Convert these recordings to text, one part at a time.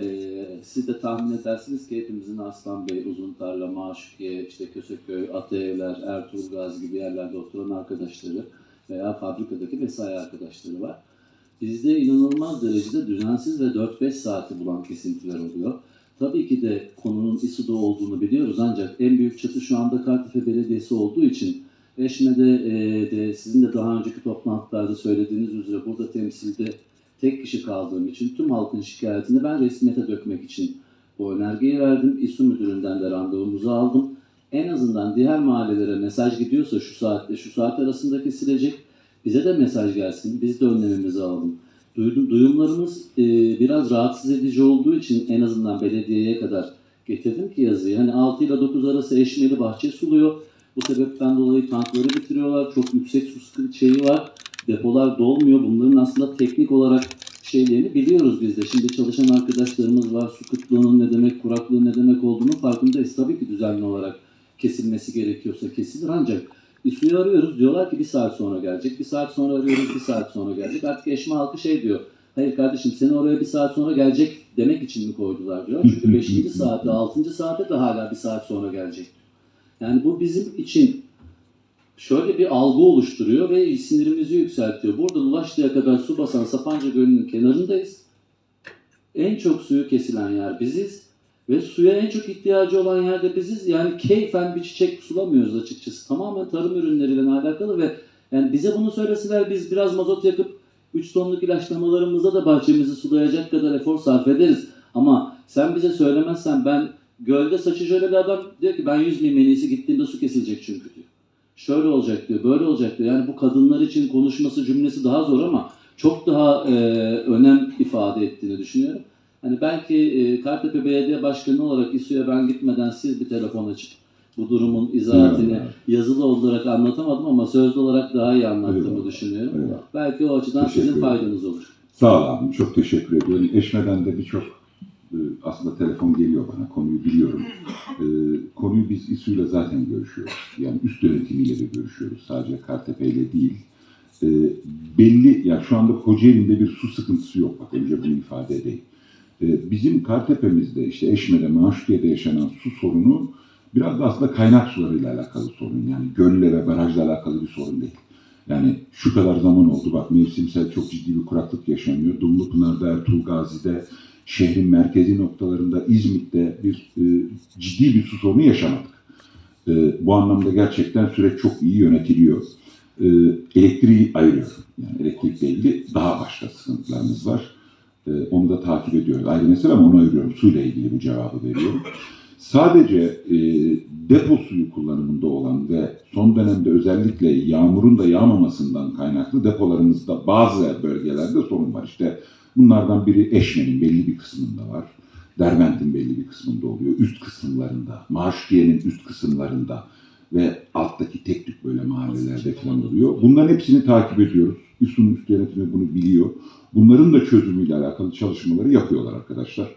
Ee, siz de tahmin edersiniz ki hepimizin Aslan Bey, Uzuntarla, Maşukiye, işte Köseköy, Ataevler, Ertuğrul Gazi gibi yerlerde oturan arkadaşları veya fabrikadaki mesai arkadaşları var. Bizde inanılmaz derecede düzensiz ve 4-5 saati bulan kesintiler oluyor. Tabii ki de konunun İSU'da olduğunu biliyoruz ancak en büyük çatı şu anda Kartepe Belediyesi olduğu için Eşme'de e, de sizin de daha önceki toplantılarda söylediğiniz üzere burada temsilde tek kişi kaldığım için tüm halkın şikayetini ben resmiyete dökmek için bu önergeyi verdim. İSU müdüründen de randevumuzu aldım. En azından diğer mahallelere mesaj gidiyorsa şu saatte şu saat arasında kesilecek. Bize de mesaj gelsin. Biz de önlemimizi alalım. Duydum, duyumlarımız e, biraz rahatsız edici olduğu için en azından belediyeye kadar getirdim ki yazıyı. Hani 6 ile 9 arası eşmeli bahçe suluyor. Bu sebepten dolayı tankları bitiriyorlar. Çok yüksek su şeyi var. Depolar dolmuyor. Bunların aslında teknik olarak şeylerini biliyoruz biz de. Şimdi çalışan arkadaşlarımız var. Su kıtlığının ne demek, kuraklığın ne demek olduğunu farkındayız. Tabii ki düzenli olarak kesilmesi gerekiyorsa kesilir. Ancak İSU'yu arıyoruz. Diyorlar ki bir saat sonra gelecek. Bir saat sonra arıyoruz. Bir saat sonra gelecek. Artık eşme halkı şey diyor. Hayır kardeşim seni oraya bir saat sonra gelecek demek için mi koydular diyor. Çünkü 5. saate, 6. saate de hala bir saat sonra gelecek. Yani bu bizim için şöyle bir algı oluşturuyor ve sinirimizi yükseltiyor. Buradan Ulaşlı'ya kadar su basan Sapanca Gölü'nün kenarındayız. En çok suyu kesilen yer biziz. Ve suya en çok ihtiyacı olan yerde biziz. Yani keyfen bir çiçek sulamıyoruz açıkçası. Tamamen tarım ürünleriyle alakalı ve yani bize bunu söyleseler biz biraz mazot yakıp 3 tonluk ilaçlamalarımızda da bahçemizi sulayacak kadar efor sarf ederiz. Ama sen bize söylemezsen ben gölde saçı şöyle bir adam diyor ki ben 100 bin en iyisi gittiğimde su kesilecek çünkü diyor. Şöyle olacak diyor, böyle olacak diyor. Yani bu kadınlar için konuşması cümlesi daha zor ama çok daha e, önem ifade ettiğini düşünüyorum. Hani belki e, Kartepe Belediye Başkanı olarak İSU'ya ben gitmeden siz bir telefon açıp bu durumun izahatini Evet. yazılı olarak anlatamadım ama sözlü olarak daha iyi anlattığımı düşünüyorum. Eyvallah. Belki o açıdan Teşekkür sizin faydanız olur. Sağ ol abim, çok teşekkür ediyorum. Eşmeden de birçok aslında telefon geliyor bana, konuyu biliyorum. E, konuyu biz İSU'yla zaten görüşüyoruz. Yani üst yönetimiyle de görüşüyoruz. Sadece Kartepe ile değil. E, belli, ya şu anda Kocaeli'nde bir su sıkıntısı yok. Bak önce bunu ifade edeyim. E, bizim Kartepe'mizde işte Eşme'de, Maşukiye'de yaşanan su sorunu biraz da aslında kaynak sularıyla alakalı sorun. Yani gölle ve barajla alakalı bir sorun değil. Yani şu kadar zaman oldu bak mevsimsel çok ciddi bir kuraklık yaşanıyor. Dumlupınar'da, Ertuğrul Gazi'de, şehrin merkezi noktalarında, İzmit'te bir e, ciddi bir su sorunu yaşamadık. E, bu anlamda gerçekten süreç çok iyi yönetiliyor. E, elektriği ayırıyorum. Yani elektrikle ilgili daha başka sıkıntılarımız var. E, onu da takip ediyoruz. Ayrı mesele ama onu ayırıyorum. Suyla ilgili bu cevabı veriyorum. Sadece e, depo suyu kullanımında olan ve son dönemde özellikle yağmurun da yağmamasından kaynaklı depolarımızda bazı bölgelerde sorun var. İşte bunlardan biri Eşme'nin belli bir kısmında var. Derbent'in belli bir kısmında oluyor. Üst kısımlarında, Maaşkiye'nin üst kısımlarında ve alttaki tek tük böyle mahallelerde falan oluyor. Bunların hepsini takip ediyoruz. İSU'nun üst yönetimi bunu biliyor. Bunların da çözümüyle alakalı çalışmaları yapıyorlar arkadaşlar.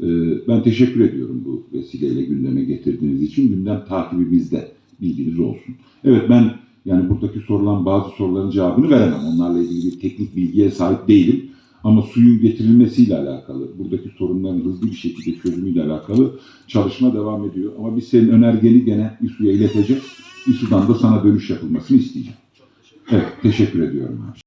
Ee, Ben teşekkür ediyorum bu vesileyle gündeme getirdiğiniz için. Gündem takibimizde bilginiz olsun. Evet ben yani buradaki sorulan bazı soruların cevabını veremem. Onlarla ilgili bir teknik bilgiye sahip değilim. Ama suyun getirilmesiyle alakalı, buradaki sorunların hızlı bir şekilde çözümüyle alakalı çalışma devam ediyor. Ama biz senin önergeni gene İSU'ya ileteceğiz. İSU'dan da sana dönüş yapılmasını isteyeceğim. Evet, teşekkür ediyorum abi.